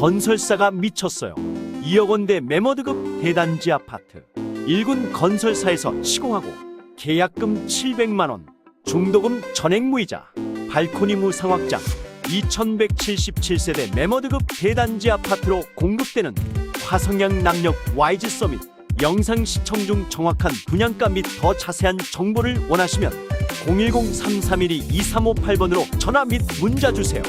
건설사가 미쳤어요. 2억 원대 매머드급 대단지 아파트. 1군 건설사에서 시공하고 계약금 700만 원, 중도금 전액 무이자, 발코니 무상 확장. 2177세대 매머드급 대단지 아파트로 공급되는 화성양 남역 YG 서밋. 영상 시청 중 정확한 분양가 및 더 자세한 정보를 원하시면 010-3312-2358번으로 전화 및 문자 주세요.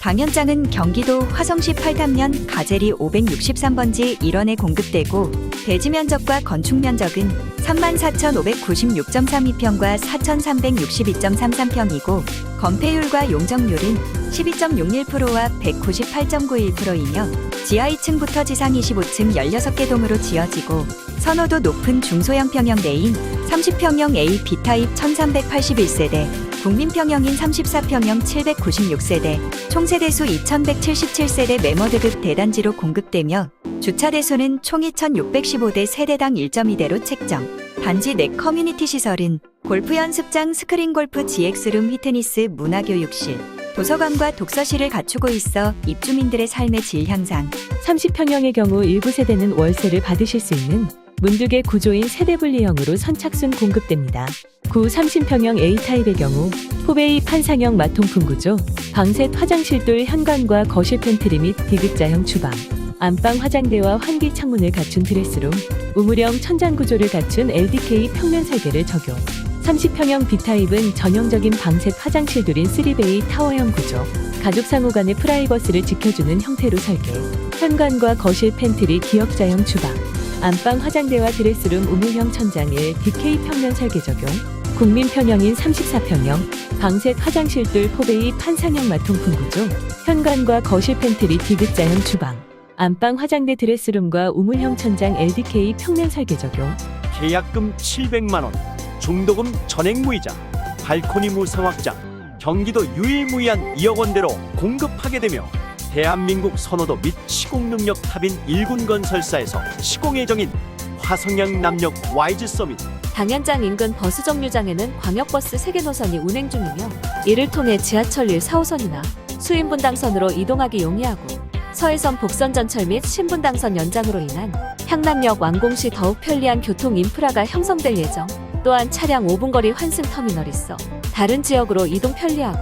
방현장은 경기도 화성시 팔담면 가재리 563번지 1원에 공급되고 대지 면적과 건축 면적은 34,596.32평과 4,362.33평이고 건폐율과 용적률은 12.61%와 198.91%이며 지하 2층부터 지상 25층 16개 동으로 지어지고 선호도 높은 중소형 평형 내인 30평형 A B타입 1381세대 국민평형인 34평형 796세대 총세대수 2177세대 매머드급 대단지로 공급되며 주차 대수는 총 2615대 세대당 1.2대로 책정. 단지 내 커뮤니티 시설은 골프 연습장, 스크린 골프, GX룸, 히트니스, 문화교육실, 도서관과 독서실을 갖추고 있어 입주민들의 삶의 질 향상, 30평형의 경우 일부 세대는 월세를 받으실 수 있는 문두개 구조인 세대 분리형으로 선착순 공급됩니다. 구 30평형 A타입의 경우 포베이 판상형 마통풍 구조, 방셋 화장실돌 현관과 거실 팬트리 및 디귿자형 주방, 안방 화장대와 환기 창문을 갖춘 드레스룸, 우물형 천장 구조를 갖춘 LDK 평면 설계를 적용. 30평형 B타입은 전형적인 방셋 화장실돌인 3베이 타워형 구조, 가족 상호 간의 프라이버시를 지켜주는 형태로 설계. 현관과 거실 팬트리 기역자형 주방, 안방 화장대와 드레스룸 우물형 천장을 DK 평면 설계 적용, 국민 평형인 34평형, 방셋 화장실돌 포베이 판상형 마통풍 구조, 현관과 거실 팬트리 디귿자형 주방, 안방 화장대 드레스룸과 우물형 천장 LDK 평면 설계 적용, 계약금 700만 원, 중도금 전액 무이자, 발코니 무상 확장, 경기도 유일무이한 2억 원대로 공급하게 되며 대한민국 선호도 및 시공 능력 탑인 1군 건설사에서 시공 예정인 화성양 남역 YG 서밋 당연장 인근 버스 정류장에는 광역버스 3개 노선이 운행 중이며 이를 통해 지하철 1, 4호선이나 수인분당선으로 이동하기 용이하고 서해선 복선 전철 및 신분당선 연장으로 인한 향남역 완공 시 더욱 편리한 교통 인프라가 형성될 예정. 또한 차량 5분 거리 환승 터미널 있어 다른 지역으로 이동 편리하고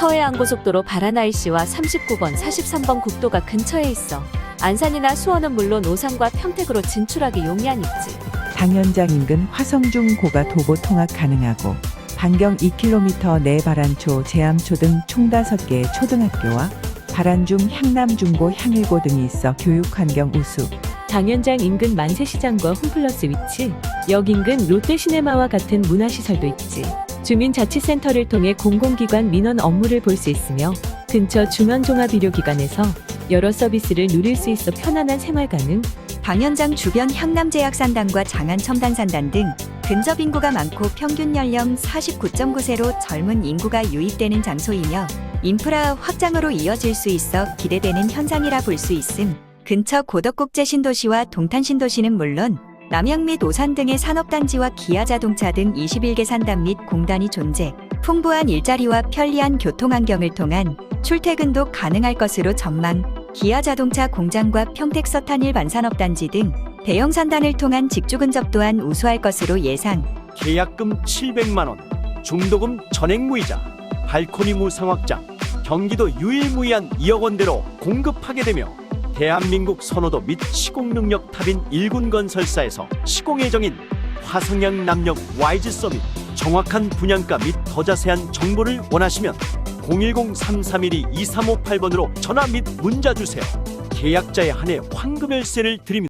서해안고속도로 바라나이시와 39번, 43번 국도가 근처에 있어 안산이나 수원은 물론 오산과 평택으로 진출하기 용이한 입지. 당연장 인근 화성중 고가 도보 통학 가능하고 반경 2km 내 바란초, 제암초 등 총 5개의 초등학교와 바란중 향남중고 향일고 등이 있어 교육 환경 우수. 당연장 인근 만세시장과 홈플러스 위치, 역 인근 롯데시네마와 같은 문화시설도 있지. 주민자치센터를 통해 공공기관 민원 업무를 볼 수 있으며 근처 중앙종합의료기관에서 여러 서비스를 누릴 수 있어 편안한 생활 가능. 방현장 주변 향남제약산단과 장안첨단산단 등 근접 인구가 많고 평균 연령 49.9세로 젊은 인구가 유입되는 장소이며 인프라 확장으로 이어질 수 있어 기대되는 현상이라 볼 수 있음. 근처 고덕국제 신도시와 동탄 신도시는 물론 남양 및 오산 등의 산업단지와 기아자동차 등 21개 산단 및 공단이 존재, 풍부한 일자리와 편리한 교통환경을 통한 출퇴근도 가능할 것으로 전망, 기아자동차 공장과 평택서탄 일 반 산업단지 등 대형 산단을 통한 직주 근접 또한 우수할 것으로 예상. 계약금 700만 원, 중도금 전액 무이자, 발코니 무상 확장, 경기도 유일무이한 2억 원대로 공급하게 되며 대한민국 선호도 및 시공 능력 탑인 1군 건설사에서 시공 예정인 화성양 남역 YG 서밋 정확한 분양가 및 더 자세한 정보를 원하시면 010-3312-2358번으로 전화 및 문자 주세요. 계약자에 한해 황금 열쇠를 드립니다.